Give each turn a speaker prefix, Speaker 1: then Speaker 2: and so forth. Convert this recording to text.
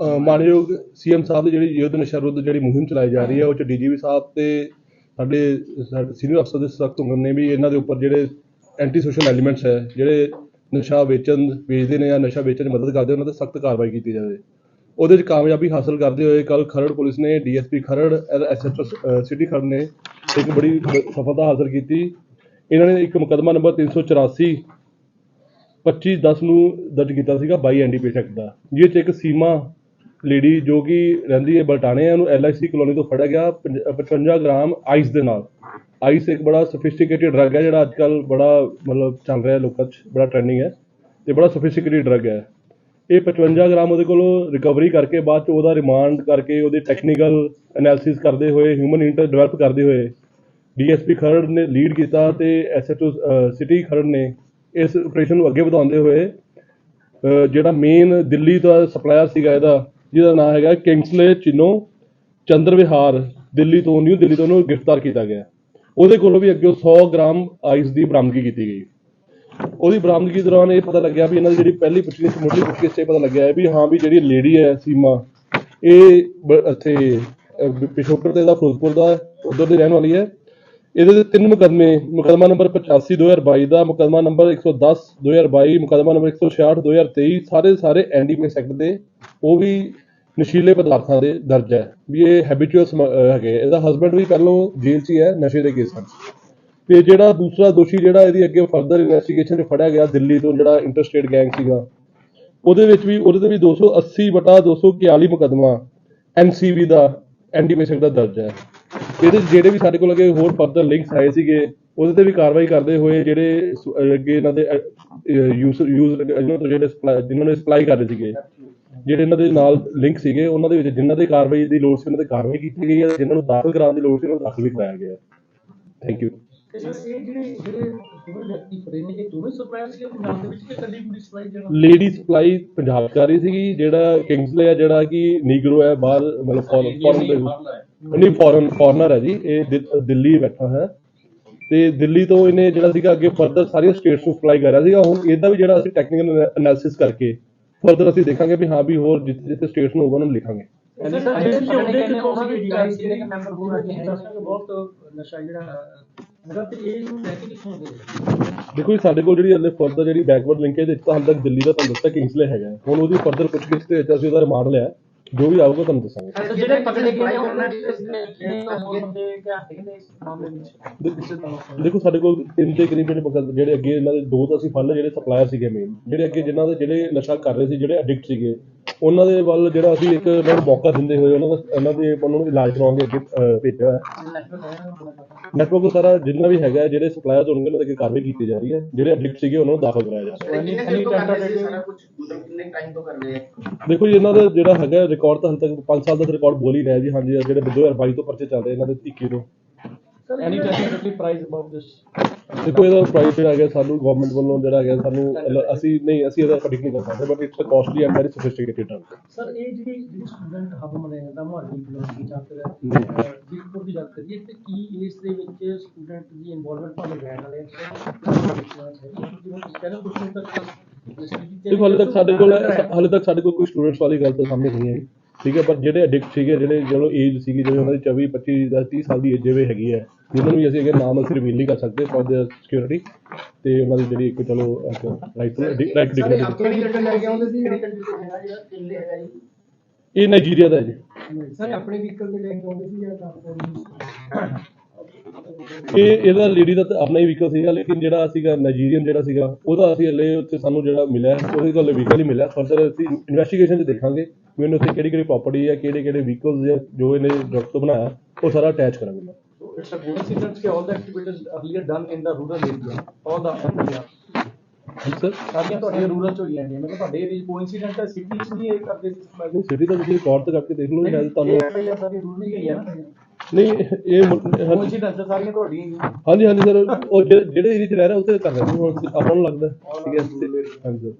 Speaker 1: ਅ, ਮਾਨਯੋਗ ਸੀਐਮ ਸਾਹਿਬ ਦੀ ਜਿਹੜੀ ਯੁੱਧ ਨਸ਼ਾ ਵਿਰੁੱਧ ਜਿਹੜੀ ਮੁਹਿੰਮ ਚਲਾਈ ਜਾ ਰਹੀ ਹੈ ਉਹ ਚ ਡੀਜੀਪੀ ਸਾਹਿਬ ਤੇ ਸਾਡੇ ਸੀਨੀਅਰ ਅਫਸਰ ਦੇ ਸਖਤ ਹੁਕਮ ਨੇ ਵੀ ਇਹਨਾਂ ਦੇ ਉੱਪਰ ਜਿਹੜੇ ਐਂਟੀ ਸੋਸ਼ਲ ਐਲੀਮੈਂਟਸ ਹੈ ਜਿਹੜੇ ਨਸ਼ਾ ਵੇਚਣ ਵੇਚਦੇ ਨੇ ਜਾਂ ਨਸ਼ਾ ਵੇਚਣ 'ਚ ਮਦਦ ਕਰਦੇ ਉਹਨਾਂ ਤੇ ਸਖਤ ਕਾਰਵਾਈ ਕੀਤੀ ਜਾਵੇ। ਉਹਦੇ 'ਚ ਕਾਮਯਾਬੀ ਹਾਸਲ ਕਰਦੇ ਹੋਏ ਕੱਲ ਖਰੜ ਪੁਲਿਸ ਨੇ DSP Kharar SHO city Kharar ਨੇ ਇੱਕ ਬੜੀ ਸਫਲਤਾ ਹਾਸਲ ਕੀਤੀ। ਇਹਨਾਂ ਨੇ ਇੱਕ ਮੁਕੱਦਮਾ ਨੰਬਰ 384 25 10 ਨੂੰ ਦਰਜ ਕੀਤਾ ਸੀਗਾ 22 ਐਨਡੀਪੀਐਸ ਐਕਟ ਦਾ ਜਿਹਦੇ 'ਚ ਇੱਕ ਸੀਮਾ ਲੇਡੀ ਜੋ ਕਿ ਰਹਿੰਦੀ ਹੈ ਬਲਟਾਣੇ ਉਹਨੂੰ ਐਲਆਈਸੀ ਕਲੋਨੀ ਤੋਂ ਫੜਿਆ ਗਿਆ ਪੰਜ- ਅ, 55 ਗ੍ਰਾਮ ਆਈਸ ਦੇ ਨਾਲ। ਆਈਸ ਇੱਕ ਬੜਾ ਸਫਿਸਟੀਕੇਟਿਡ ਡਰੱਗ ਹੈ ਜਿਹੜਾ ਅੱਜ ਕੱਲ ਬੜਾ ਮਤਲਬ ਚੱਲ ਰਿਹਾ ਲੋਕਾਂ 'ਚ ਬੜਾ ਟ੍ਰੈਂਡਿੰਗ ਹੈ ਤੇ ਬੜਾ ਸੋਫਿਸਟੀਕੇਟਿਡ ਡਰੱਗ ਹੈ। ਇਹ 55 ਗ੍ਰਾਮ ਉਹਦੇ ਕੋਲੋਂ ਰਿਕਵਰੀ ਕਰਕੇ ਬਾਅਦ ਚ ਉਹਦਾ ਰਿਮਾਂਡ ਕਰਕੇ ਉਹਦੇ ਟੈਕਨੀਕਲ ਐਨਾਲਿਸਿਸ ਕਰਦੇ ਹੋਏ ਹਿਊਮਨ ਇੰਟਰ ਡਿਵੈਲਪ ਕਰਦੇ ਹੋਏ ਡੀਐਸਪੀ ਖਰੜ ਨੇ ਲੀਡ ਕੀਤਾ ਤੇ ਐਸਐਚਓ ਸਿਟੀ ਖਰੜ ਨੇ ਇਸ ਆਪਰੇਸ਼ਨ ਨੂੰ ਅੱਗੇ ਵਧਾਉਂਦੇ ਹੋਏ ਜਿਹੜਾ ਮੇਨ ਦਿੱਲੀ ਦਾ ਸਪਲਾਇਰ ਸੀਗਾ ਇਹਦਾ ਜਿਹਦਾ ਨਾਮ ਹੈਗਾ ਕਿੰਗਸਲੇ ਚਿਨੋ ਚੰਦਰ ਵਿਹਾਰ ਦਿੱਲੀ ਤੋਂ ਨਿਊ ਦਿੱਲੀ ਤੋਂ ਉਹਨੂੰ ਗ੍ਰਿਫਤਾਰ ਕੀਤਾ ਗਿਆ। ਉਹਦੇ ਕੋਲੋਂ ਵੀ ਅੱਗੇ 100 ਗ੍ਰਾਮ ਆਈਸ ਦੀ ਬਰਾਮਦਗੀ ਕੀਤੀ ਗਈ। ਉਹਦੀ ਬਰਾਮਦਗੀ ਦੌਰਾਨ ਇਹ ਪਤਾ ਲੱਗਿਆ ਵੀ ਇਹਨਾਂ ਦੀ ਜਿਹੜੀ ਪਹਿਲੀ ਪੁੱਛਗਿੱਛ ਮੁੱਢਲੀ ਪੁੱਛਗਿੱਛ 'ਚ ਇਹ ਪਤਾ ਲੱਗਿਆ ਵੀ ਹਾਂ ਵੀ ਜਿਹੜੀ ਲੇਡੀ ਹੈ ਸੀਮਾ ਇਹ ਬ- ਇੱਥੇ ਅਹ, ਪਿਛੋਕੜ ਤੇ ਦਾ ਫਿਰੋਜ਼ਪੁਰ ਦਾ ਉਧਰ ਦੀ ਰਹਿਣ ਵਾਲੀ ਹੈ। ਇਹਦੇ ਤੇ ਤਿੰਨ ਮੁਕਦਮੇ ਮੁਕਦਮਾ ਨੰਬਰ 85 2022 ਦਾ ਮੁਕਦਮਾ ਨੰਬਰ 110 2022 ਮੁਕਦਮਾ ਨੰਬਰ 166 2023 ਸਾਰੇ ਦੇ ਸਾਰੇ ਐਨਡੀਪੀਐਸ ਸੈਕਟਰ ਦੇ। ਉਹ ਵੀ ਨਸ਼ੀਲੇ ਪਦਾਰਥਾਂ ਦੇ ਦਰਜ ਹੈ, ਵੀ ਇਹ ਹੈਬਿਚੁਅਲ ਹੈਗੇ ਇਹਦਾ ਹਸਬੰਡ ਵੀ ਪਹਿਲੋਂ ਜੇਲ੍ਹ 'ਚ ਹੀ ਹੈ, ਨਸ਼ੇ ਦੇ ਕੇਸਾਂ 'ਚ। ਤੇ ਜਿਹੜਾ ਦੂਸਰਾ ਦੋਸ਼ੀ ਜਿਹੜਾ ਇਹਦੀ ਅੱਗੇ ਫਰਦਰ ਇਨਵੈਸਟੀਗੇਸ਼ਨ 'ਚ ਫੜਿਆ ਗਿਆ, ਦਿੱਲੀ ਤੋਂ ਜਿਹੜਾ ਇੰਟਰਸਟੇਟ ਗੈਂਗ ਸੀਗਾ, ਉਹਦੇ ਵਿੱਚ ਵੀ, ਉਹਦੇ ਤੇ ਵੀ 280 ਬਟਾ 241 ਮੁਕਦਮਾ ਐਨਸੀਬੀ ਦਾ ਐਨਡੀਪੀਐਸ ਦਾ ਦਰਜ ਹੈ। ਇਹਦੇ ਜਿਹੜੇ ਵੀ ਸਾਡੇ ਕੋਲ ਅੱਗੇ ਹੋਰ ਫਰਦਰ ਲਿੰਕਸ ਆਏ ਸੀਗੇ, ਉਹਦੇ ਤੇ ਵੀ ਕਾਰਵਾਈ ਕਰਦੇ ਹੋਏ ਜਿਹੜੇ ਅੱਗੇ ਇਹਨਾਂ ਦੇ ਯੂਜ਼ ਯੂਜ਼ ਜਿਹੜੇ supply- ਜਿਨ੍ਹਾਂ ਨੇ ਸਪਲਾਈ ਕਰ ਰਹੇ ਸੀਗੇ ਜਿਹੜੇ ਇਹਨਾਂ ਦੇ ਨਾਲ ਲਿੰਕ ਸੀਗੇ ਉਹਨਾਂ ਦੇ ਵਿੱਚ ਜਿਨ੍ਹਾਂ ਦੇ ਕਾਰਵਾਈ ਦੀ ਲੋੜ ਸੀ ਉਹਨਾਂ ਤੇ ਕਾਰਵਾਈ ਕੀਤੀ ਗਈ ਹੈ ਜਿਨ੍ਹਾਂ ਨੂੰ ਦਾਖਲ ਕਰਾਉਣ ਦੀ ਲੋੜ ਸੀ ਉਹਨਾਂ ਨੂੰ ਦਾਖਲ ਵੀ ਕਰਾਇਆ ਗਿਆ thank you lady supply Punjab ਕਰ ਰਹੀ ਸੀਗੀ ਜਿਹੜਾ? ਕਿੰਗਸਲੇ ਹੈ ਜਿਹੜਾ ਕਿ ਨੀਗਰੋ ਹੈ ਬਾਹਰ ਮਤਲਬ ਫੋਰਨ ਫੋਰਨ ਦੇ ਨਹੀਂ ਫੋਰਨ ਫੋਰਨਰ ਹੈ ਜੀ ਇਹ ਦਿੱਲੀ ਬੈਠਾ ਹੈ। ਤੇ ਦਿੱਲੀ ਤੋਂ ਇਹਨੇ ਜਿਹੜਾ ਸੀਗਾ ਅੱਗੇ ਫਰਦਰ ਸਾਰੀਆਂ ਸਟੇਟਸ ਨੂੰ ਸਪਲਾਈ ਕਰ ਰਿਹਾ ਸੀਗਾ ਹੁਣ ਇਹਦਾ ਵੀ ਜਿਹੜਾ ਅਸੀਂ ਟੈਕਨੀਕਲ ਐਨਾਲਿਸਿਸ ਕਰਕੇ ਫਰਦਰ ਅਸੀਂ ਦੇਖਾਂਗੇ ਵੀ ਹਾਂ ਵੀ ਹੋਰ ਜਿੱਥੇ ਜਿੱਥੇ ਸਟੇਟਸ ਨੂੰ ਹੋਗਾ ਉਹਨਾਂ ਨੂੰ ਲਿਖਾਂਗੇ।
Speaker 2: ਸਰ ਜਿਹੜੇ ਵੀ ਉਹਦੇ ਕਿ ਉਹਨਾਂ ਦੀ ਡਿਵਾਈਸ ਦੇ ਮੈਂਬਰ ਹੋ ਰਹੇ ਨੇ। ਬਹੁਤ ਨਸ਼ਾ ਜਿਹੜਾ ਅਗਰ ਤੇ ਇਹ ਨੂੰ ਲੈ ਕੇ ਕਿੱਥੋਂ ਦੇ
Speaker 1: ਦੇਖੋ ਜੀ ਸਾਡੇ ਕੋਲ ਜਿਹੜੀ ਹਲੇ ਫਰਦਰ ਜਿਹੜੀ ਬੈਕਵਰਡ ਲਿੰਕੇਜ ਵਿੱਚ ਤਾਂ ਹਾਲੇ ਤੱਕ ਦਿੱਲੀ ਦਾ ਤੁਹਾਨੂੰ ਦੱਸਿਆ ਕਿੰਗਸਲੇ ਹੈਗਾ ਹੁਣ ਉਹਦੀ ਫਰਦਰ ਪੁੱਛਗਿੱਛ ਵਿੱਚ ਅਸੀਂ ਉਹਦਾ ਰਿਮਾਂਡ ਲਿਆ ਜੋ ਵੀ ਆਊਗਾ ਤੁਹਾਨੂੰ ਦੱਸਾਂਗੇ।
Speaker 2: ਜਿਹੜੇ ਪਕੜੇ ਗਏ ਨੇ ਉਹਨਾਂ ਦੇ ਜਿਹੜੇ ਕਿਆ ਹੈਗੇ ਨੇ ਇਸ ਮਾਮਲੇ ਵਿੱਚ।
Speaker 1: ਦੇਖੋ ਸਾਡੇ ਕੋਲ ਤਿੰਨ ਤੇ ਕਰੀਬ ਜਿਹੜੇ ਜਿਹੜੇ ਅੱਗੇ ਇਹਨਾਂ ਦੇ ਦੋ ਤਾਂ ਅਸੀਂ ਫੜ ਲਏ ਜਿਹੜੇ ਸਪਲਾਇਰ ਸੀਗੇ ਮੇਨ ਜਿਹੜੇ ਅੱਗੇ ਜਿਨ੍ਹਾਂ ਦੇ ਜਿਹੜੇ ਨਸ਼ਾ ਕਰ ਰਹੇ ਸੀ ਜਿਹੜੇ ਐਡਿਕਟ ਸੀਗੇ ਉਹਨਾਂ ਦੇ ਵੱਲ ਜਿਹੜਾ ਅਸੀਂ ਇੱਕ ਉਹਨਾਂ ਨੂੰ ਮੌਕਾ ਦਿੰਦੇ ਹੋਏ ਉਹਨਾਂ ਦਾ ਉਹਨਾਂ ਦੇ ਉਹਨਾਂ ਨੂੰ ਇਲਾਜ ਕਰਾਉਣ ਦੇ ਅੱਗੇ ਅਹ, ਭੇਜਿਆ ਹੋਇਆ ਨੈਟਵਰਕ ਸਾਰਾ ਜਿੰਨਾ ਵੀ ਹੈਗਾ ਜਿਹੜੇ ਸਪਲਾਇਰਸ ਹੋਣਗੇ ਉਹਨਾਂ ਦੇ ਅੱਗੇ ਕਾਰਵਾਈ ਕੀਤੀ ਜਾ ਰਹੀ ਹੈ। ਜਿਹੜੇ ਐਡਿਕਟ ਸੀਗੇ ਉਹਨਾਂ ਨੂੰ ਦਾਖਲ ਕਰਾਇਆ ਜਾ ਰਿਹਾ
Speaker 3: ਕਿੰਨੇ ਦਿਨ ਤੋਂ ਕਰ ਰਹੇ ਸੀ ਸਾਰਾ ਕੁਝ ਮਤਲਬ ਕਿੰਨੇ ਟਾਈਮ ਤੋਂ ਕਰ ਰਹੇ ਆ?
Speaker 1: ਦੇਖੋ ਜੀ ਇਹਨਾਂ ਦਾ ਜਿਹੜਾ ਹੈਗਾ ਰਿਕਾਰਡ ਤਾਂ ਹਾਲੇ ਤੱਕ 5 ਸਾਲ ਦਾ ਰਿਕਾਰਡ ਬੋਲ ਹੀ ਰਿਹਾ ਜੀ। ਹਾਂਜੀ ਜਿਹੜੇ 2022 ਤੋਂ ਪਰਚੇ ਚੱਲ ਰਹੇ ਇਹਨਾਂ ਦੇ 21 ਤੋਂ।
Speaker 2: Any technically price about this
Speaker 1: ਦੇਖੋ ਇਹਦਾ ਪ੍ਰਾਈਸ ਜਿਹੜਾ ਹੈਗਾ ਸਾਨੂੰ ਗਵਰਨਮੈਂਟ ਵੱਲੋਂ ਜਿਹੜਾ ਹੈਗਾ ਸਾਨੂੰ ਅਲ- ਅਸੀਂ ਨਹੀਂ ਅਸੀਂ ਇਹਦਾ ਪ੍ਰੈਡਿਕਟ ਨਹੀਂ ਕਰ ਸਕਦੇ but it's costly and very sophisticated drug
Speaker 2: sir ਇਹ ਜਿਹੜੀ ਜਿਹੜੀ ਸਟੂਡੈਂਟ ਹੱਬ ਮਨਾਇਆ ਜਾਂਦਾ ਮੁਹੱਲੀ ਯੂਨੀਵਰਸਿਟੀ ਜਾਂ। ਫਿਰ ਜੀਤਪੁਰ ਦੀ ਗੱਲ ਕਰੀਏ ਤੇ ਕੀ ਇਸ ਦੇ ਵਿੱਚ ਸਟੂਡੈਂਟ ਦੀ ਇਨਵੋਲਵਮੈਂਟ ਭਾਵੇਂ ਰਹਿਣ ਵਾਲੇ ਕਹਿੰਦੇ ਕੁਝ ਨੂੰ ਤੱਕ
Speaker 1: ਦੇਖੋ ਹਾਲੇ ਤੱਕ ਸਾਡੇ ਕੋਲ ਹਾਲੇ ਤੱਕ ਸਾਡੇ ਕੋਲ ਕੋਈ ਸਟੂਡੈਂਟਸ ਵਾਲੀ ਗੱਲ ਤਾਂ ਸਾਹਮਣੇ ਨਹੀਂ ਆਈ। ਠੀਕ ਹੈ ਪਰ ਜਿਹੜੇ ਅਡਿਕਟ ਸੀਗੇ ਜਿਹੜੇ ਚਲੋ ਏਜ ਸੀਗੀ ਜਿਵੇਂ ਉਹਨਾਂ ਦੀ 24 25 10 30 ਸਾਲ ਦੀ ਏਜ ਜਿਵੇਂ ਹੈਗੀ ਹੈ ਜਿਹਨਾਂ ਨੂੰ ਵੀ ਅਸੀਂ ਅਗੇ ਨਾਮ ਅਸੀਂ ਰਿਵੀਲ ਨਹੀਂ ਕਰ ਸਕਦੇ ਫॉर द ਸਿਕਿਉਰਿਟੀ ਤੇ ਉਹਨਾਂ ਦੀ ਜਿਹੜੀ ਇੱਕ ਚਲੋ ਰਾਈਟ ਰਾਈਟ ਡਿਗਨਿਟੀ ਇਹ ਨਾਈਜੀਰੀਆ ਦਾ ਹੈ ਜੀ।
Speaker 2: ਸਰ ਆਪਣੇ ਵਹੀਕਲ ਤੇ ਲੈ ਕੇ ਆਉਂਦੇ ਸੀ ਜਾਂ ਟਰਾਂਸਪੋਰਟ
Speaker 1: ਇਹ ਇਹਦਾ ਲੇਡੀ ਦਾ ਤਾਂ ਆਪਣਾ ਹੀ ਵਹੀਕਲ ਸੀਗਾ ਲੇਕਿਨ ਜਿਹੜਾ ਸੀਗਾ ਨਾਈਜੀਰੀਅਨ ਜਿਹੜਾ ਸੀਗਾ ਉਹਦਾ ਅਸੀਂ ਹਲੇ ਉੱਥੇ ਸਾਨੂੰ ਜਿਹੜਾ ਮਿਲਿਆ ਉਹਦੇ ਕੋਲ ਵਹੀਕਲ ਹੀ ਮਿਲਿਆ ਫਰਦਰ ਅਸੀਂ ਇਨਵੈਸਟੀਗੇਸ਼ਨ 'ਚ ਦੇਖਾਂਗੇ ਵੀ ਉਹਨੇ ਉੱਥੇ ਕਿਹੜੀ ਕਿਹੜੀ ਪ੍ਰਾਪਰਟੀ ਹੈ ਕਿਹੜੇ ਕਿਹੜੇ ਵਹੀਕਲਸ ਜੋ ਇਹਨੇ ਡਰਗ ਤੋਂ ਬਣਾਇਆ ਉਹ ਸਾਰਾ ਅਟੈਚ ਕਰਾਂਗੇ ਮੈਂ
Speaker 2: It's a coincidence that all the activities earlier done in the rural area, all the area.
Speaker 1: ਹਾਂਜੀ ਸਰ
Speaker 2: ਸਾਰੀਆਂ ਤੁਹਾਡੀਆਂ ਰੂਰਲ ਚ ਹੋਈਆਂ ਨੇ। ਮਤਲਬ ਤੁਹਾਡੇ ਏਰੀਆ ਕੋਇਨਸੀਡੈਂਟ ਹੈ ਸਿਟੀ ਚ ਨਹੀਂ ਇਹ ਕਰਦੇ ਸੀ
Speaker 1: ਸਿਟੀ ਦਾ ਤੁਸੀਂ ਰਿਕਾਰਡ ਤੇ ਕਰਕੇ ਦੇਖ ਲਓ ਸ਼ਾਇਦ ਤੁਹਾਨੂੰ
Speaker 2: ਇਹ ਸਾਰੀ ਰੂਰਲ ਹੀ ਗਈ ਹੈ ਨਾ।
Speaker 1: ਨਹੀਂ ਇਹ ਮੁ- ਹਾਂਜੀ।
Speaker 2: ਕੋਇਨਸੀਡੈਂਸ ਸਾਰੀਆਂ ਤੁਹਾਡੀਆਂ।
Speaker 1: ਹਾਂਜੀ ਹਾਂਜੀ ਸਰ। ਉਹ ਜਿਹੜੇ ਏਰੀਆ 'ਚ ਰਹਿ ਰਿਹਾ ਉੱਥੇ ਕਰ ਰਹੇ ਆਪਾਂ ਨੂੰ ਲੱਗਦਾ। ਠੀਕ ਹੈ। ਹਾਂਜੀ